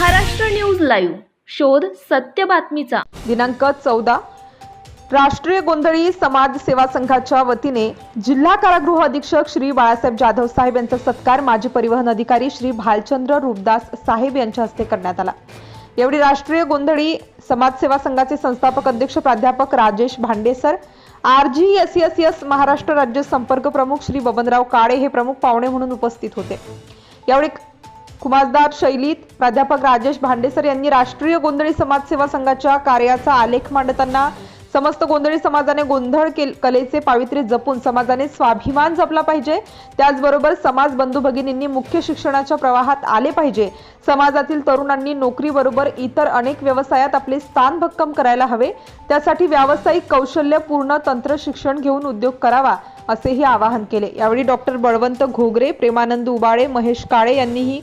Maharashtra news live. शोध सत्य बातमीचा. दिनांक चौदा. राष्ट्रीय गोंधळी समाज सेवा संघाच्या वतीने जिल्हा कारागृह अधीक्षक श्री बाळासाहेब जाधव साहेब यांचा सत्कार माजी परिवहन अधिकारी श्री भालचंद्र रूपदास साहेब यांच्या हस्ते करण्यात आला. यावेळी राष्ट्रीय गोंधळी समाजसेवा संघाचे संस्थापक अध्यक्ष प्राध्यापक Rajesh Bhandesar R G S S S Maharashtra राज्य संपर्क प्रमुख श्री बबनराव काळे हे प्रमुख पाहुणे म्हणून उपस्थित होते. यावेळी कुमासदार शैलीत प्राध्यापक राजेश भांडेसर यांनी राष्ट्रीय गोंधळी समाजसेवा संघाच्या कार्याचा आलेख मांडताना समस्त गोंधळी समाजाने गोंधळ केल- कलेचे पावित्र्य जपून समाजाने स्वाभिमान जपला पाहिजे. त्याचबरोबर समाज बंधू भगिनींनी मुख्य शिक्षणाच्या प्रवाहात आले पाहिजे. समाजातील तरुणांनी नोकरीबरोबर इतर अनेक व्यवसायात आपले स्थान भक्कम करायला हवे. त्यासाठी व्यावसायिक कौशल्यपूर्ण तंत्र शिक्षण घेऊन उद्योग करावा असेही आवाहन केले. यावेळी डॉक्टर बळवंत घोगरे प्रेमानंद उबाळे महेश काळे यांनीही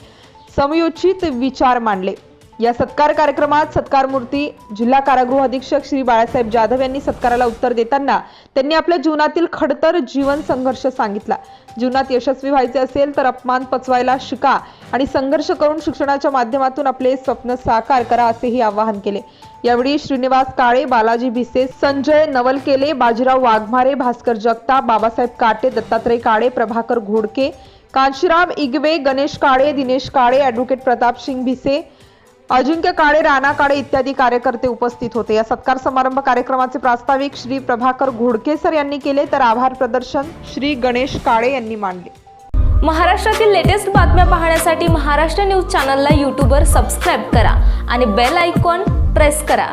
समयोचित विचार मांडले. या सत्कार कार्यक्रमात सत्कार मूर्ती जिल्हा कारागृह अधीक्षक श्री बाळासाहेब जाधव यांनी सत्काराला उत्तर देताना त्यांनी आपल्या जीवनातील खडतर जीवन संघर्ष सांगितला. जीवनात यशस्वी व्हायचे असेल तर अपमान पचवायला शिका आणि संघर्ष करून शिक्षणाच्या माध्यमातून आपले स्वप्न साकार करा असेही आवाहन केले. यावेळी श्रीनिवास काळे बालाजी भिसे संजय नवलकेले बाजीराव वाघमारे भास्कर जगताप बाबासाहेब काटे दत्तात्रय काळे प्रभाकर घोडके कांशीराम इगवे गणेश काळे दिनेश काळे ॲडव्होकेट प्रताप सिंग भिसे अजिंक्य काळे राणा काळे इत्यादी कार्यकर्ते उपस्थित होते. या सत्कार समारंभ कार्यक्रमाचे प्रास्ताविक श्री प्रभाकर घोडकेसर यांनी केले तर आभार प्रदर्शन श्री गणेश काळे यांनी मांडले महाराष्ट्रातील लेटेस्ट बातम्या पाहण्यासाठी महाराष्ट्र न्यूज चॅनलला यूट्यूबवर सबस्क्राईब करा आणि बेल आयकॉन प्रेस करा.